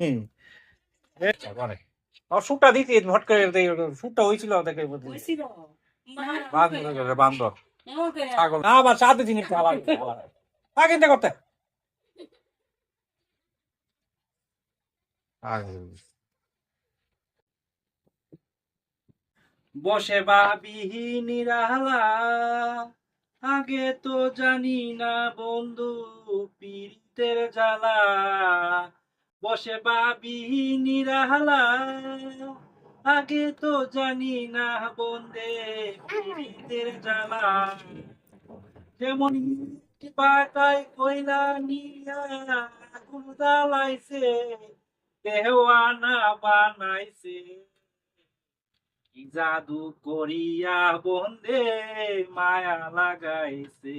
হুম। দিতি ভট করে সুটটা হয়েছিল দেখে বান্দর ছাগল না আবার সাথে জিনিস আবার করতে। বসে বাবিহি নিরালা আগে তো জানি না বন্ধু পীড়িতের জ্বালা। বসে বাবিহি নিরালা, আগে তো জানি না বন্দে জ্বালা। যেমন পাতায় কইলা নিয়া দেওয়ানা বানাইছে। জাদু করিয়া বন্দে মায়া লাগাইছে।